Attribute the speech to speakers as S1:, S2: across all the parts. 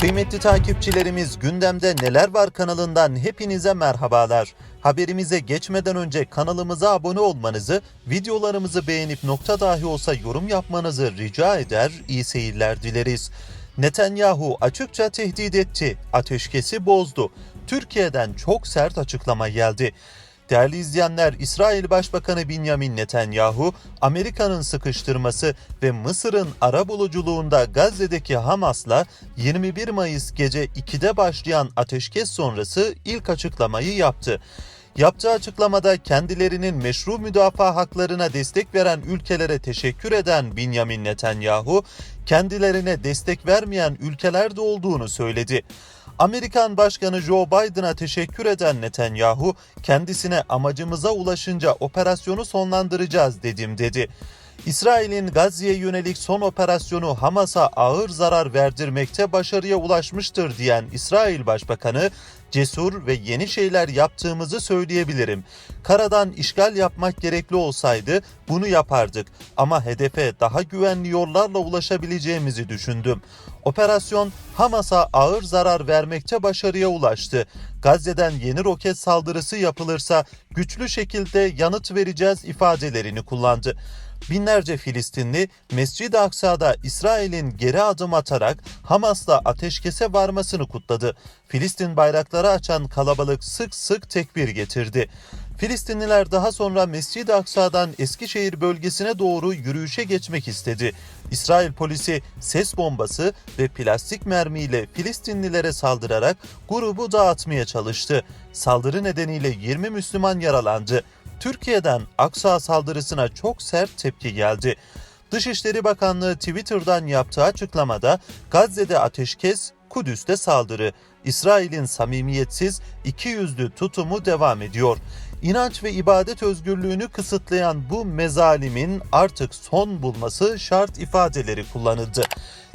S1: Kıymetli takipçilerimiz gündemde neler var kanalından hepinize merhabalar. Haberimize geçmeden önce kanalımıza abone olmanızı, videolarımızı beğenip nokta dahi olsa yorum yapmanızı rica eder, iyi seyirler dileriz. Netanyahu açıkça tehdit etti, ateşkesi bozdu. Türkiye'den çok sert açıklama geldi. Değerli izleyenler, İsrail Başbakanı Benjamin Netanyahu, Amerika'nın sıkıştırması ve Mısır'ın arabuluculuğunda Gazze'deki Hamas'la 21 Mayıs gece 2'de başlayan ateşkes sonrası ilk açıklamayı yaptı. Yaptığı açıklamada kendilerinin meşru müdafaa haklarına destek veren ülkelere teşekkür eden Benjamin Netanyahu, kendilerine destek vermeyen ülkelerde olduğunu söyledi. Amerikan Başkanı Joe Biden'a teşekkür eden Netanyahu, kendisine amacımıza ulaşınca operasyonu sonlandıracağız dedim dedi. İsrail'in Gazze'ye yönelik son operasyonu Hamas'a ağır zarar verdirmekte başarıya ulaşmıştır diyen İsrail Başbakanı, cesur ve yeni şeyler yaptığımızı söyleyebilirim. Karadan işgal yapmak gerekli olsaydı bunu yapardık ama hedefe daha güvenli yollarla ulaşabileceğimizi düşündüm. Operasyon Hamas'a ağır zarar vermekte başarıya ulaştı. Gazze'den yeni roket saldırısı yapılırsa güçlü şekilde yanıt vereceğiz ifadelerini kullandı. Binlerce Filistinli Mescid-i Aksa'da İsrail'in geri adım atarak Hamas'la ateşkese varmasını kutladı. Filistin bayrakları açan kalabalık sık sık tekbir getirdi. Filistinliler daha sonra Mescid-i Aksa'dan Eskişehir bölgesine doğru yürüyüşe geçmek istedi. İsrail polisi ses bombası ve plastik mermiyle Filistinlilere saldırarak grubu dağıtmaya çalıştı. Saldırı nedeniyle 20 Müslüman yaralandı. Türkiye'den Aksa saldırısına çok sert tepki geldi. Dışişleri Bakanlığı Twitter'dan yaptığı açıklamada Gazze'de ateşkes, Kudüs'te saldırı, İsrail'in samimiyetsiz, ikiyüzlü tutumu devam ediyor. İnanç ve ibadet özgürlüğünü kısıtlayan bu mezalimin artık son bulması şart ifadeleri kullanıldı.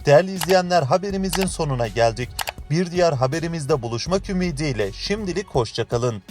S1: Değerli izleyenler haberimizin sonuna geldik. Bir diğer haberimizde buluşmak ümidiyle şimdilik hoşçakalın.